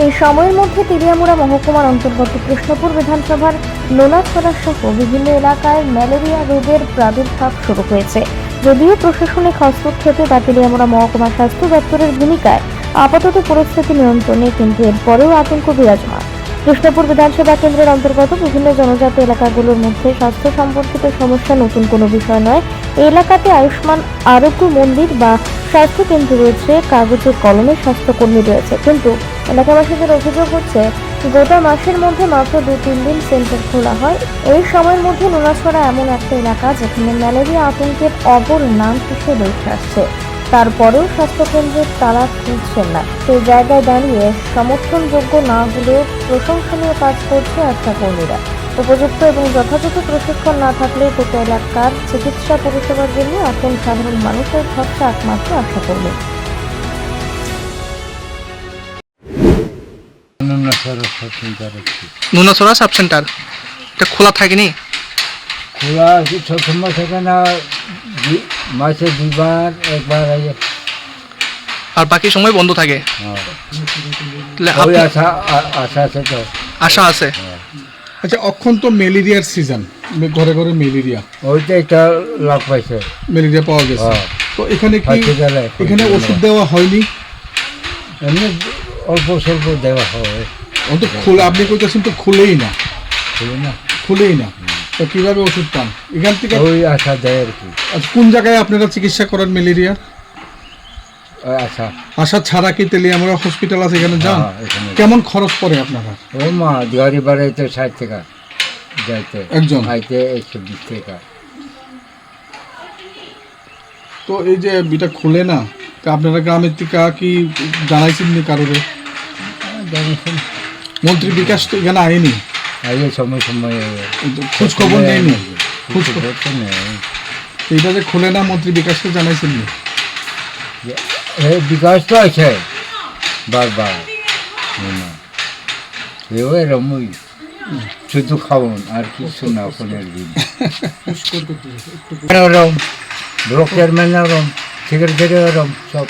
এই সময়ের মধ্যে তিরিয়ামুড়া মহকুমার অন্তর্গত কৃষ্ণপুর বিধানসভার নোলাছড়া সহ বিভিন্ন এলাকায় ম্যালেরিয়া রোগের প্রাদুর্ভাব শুরু হয়েছে। যদিও প্রশাসনিক হস্তক্ষেপে বা তিলিয়ামুড়া মহকুমা স্বাস্থ্য দপ্তরের ভূমিকায় আপাতত পরিস্থিতি নিয়ন্ত্রণে কিন্তু এরপরেও আতঙ্ক বিরাজমান। কৃষ্ণপুর বিধানসভা কেন্দ্রের অন্তর্গত বিভিন্ন জনজাতি এলাকাগুলোর মধ্যে স্বাস্থ্য সম্পর্কিত সমস্যা নতুন কোনো বিষয় নয়। এলাকাতে আয়ুষ্মান আরোগ্য মন্দির বা স্বাস্থ্য কেন্দ্র রয়েছে কাগজে কলমে স্বাস্থ্যকর্মী রয়েছে। কিন্তু এলাকাবাসীদের অভিযোগ হচ্ছে, গোটা মাসের মধ্যে মাত্র দু তিন দিন সেন্টার খোলা হয়। এই সময়ের মধ্যে নোনাছড়া এমন একটা এলাকা যেখানে ম্যালেরিয়া আতঙ্কের অপর নাম হিসেবে উঠে আসছে। তারপরেও স্বাস্থ্যকেন্দ্রের তারা খুলছেন না। সেই জায়গায় দাঁড়িয়ে সমর্থনযোগ্য না হলেও প্রশংসনীয় কাজ করছে আশা কর্মীরা। উপযুক্ত এবং যথাযথ প্রশিক্ষণ না থাকলে গোটা এলাকার চিকিৎসা পরিষেবার জন্য এখন সাধারণ মানুষের ভরসা একমাত্র আশা কর্মী। অনন্য সরস্বত চিন্তা রাখছি নুনাছড়া সাব সেন্টার এটা খোলা থাকেনি? খোলা আছে সবসময় থাকে না মাসে দুবার একবার আর বাকি সময় বন্ধ থাকে? হ্যাঁ। আশা আছে তো। আশা আছে? আচ্ছা অক্ষণ তো ম্যালেরিয়ার সিজন ঘরে ঘরে ম্যালেরিয়া ওইটা একটা লাভ পাইছে। ম্যালেরিয়া পাওয়া গেছে। হ্যাঁ। তো এখানে কি এখানে ওষুধ দেওয়া হয়নি? এমনি অল্প স্বল্প দেওয়া হয়। অন্ত খুলে আপনি কইতেছেন তো খুলেই না। বুঝলি না। খুলেই না। তো কীভাবে ওষুধ পান? এখান থেকে ওই আশা দেয় আর কি। আচ্ছা, কোন জায়গায় আপনারা চিকিৎসা করেন ম্যালেরিয়া? ওই আশা। আশা ছাড়া কি তেলে আমরা হসপিটাল আছে এখানে যান। হ্যাঁ, কেমন খরচ পড়ে আপনারা? ও মা দিওয়ারি বাড়াইতে ষাট টাকা। যাইতে। একজন? আইতে একশো বিশ টাকা। তো এই যে বিটা খুলে না তা আপনারা গ্রামের থেকে কি জানাইছেন নি কারোরে? জানিসেন মন্ত্রী বিকাশ তো এখানে আইনি আইয়ে সময় সময় খোঁজ খবর নেয়নি। খোঁজ খবর খবর তো নেই এইটা যে খুলে না মন্ত্রী বিকাশকে জানাইছেন এই বিকাশ তো আছে। বারবার। এও এরমই শুধু খাওন আর কিছু না ফোনের দিন। ওরম ব্লক চেয়ারম্যান ওরম সেক্রেটারি ওরম সব।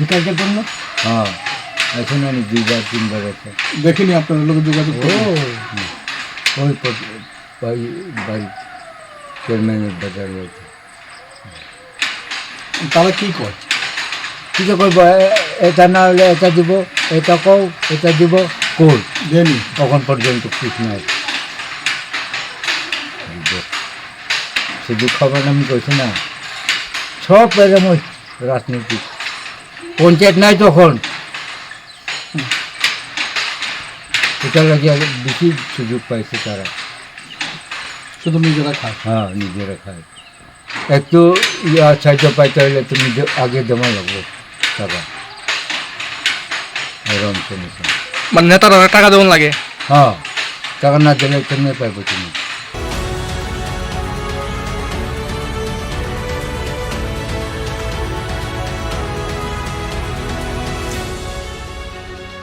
বিকাশের জন্য? হ্যাঁ। আছে না দুইবার তিনবার আছে দেখিনি আপনার লোক যোগাযোগ করে ওই বাড়ি চেয়ারম্যানের বাজার রয়েছে তারা কি কয়? কি করব এটা না হলে এটা দিব এটা কও এটা দিব কই? দেনি। তখন পর্যন্ত ঠিক নাই। শুধু খবর আমি কইছি না সব এরম রাজনীতি পঞ্চায়েত নাই তখন। এটা লাগে বেশি সুযোগ পাইছে তারা। শুধু নিজেরা খায়? হ্যাঁ নিজেরা খায়। একটু ইয়া সাহায্য পাইতে হলে তুমি নিজে আগে জমা লাগবে টাকা এরকম মানে নেতারা টাকা দেওয়ান লাগে? হ্যাঁ টাকা না দিলে কেমনে পাইবো তুমি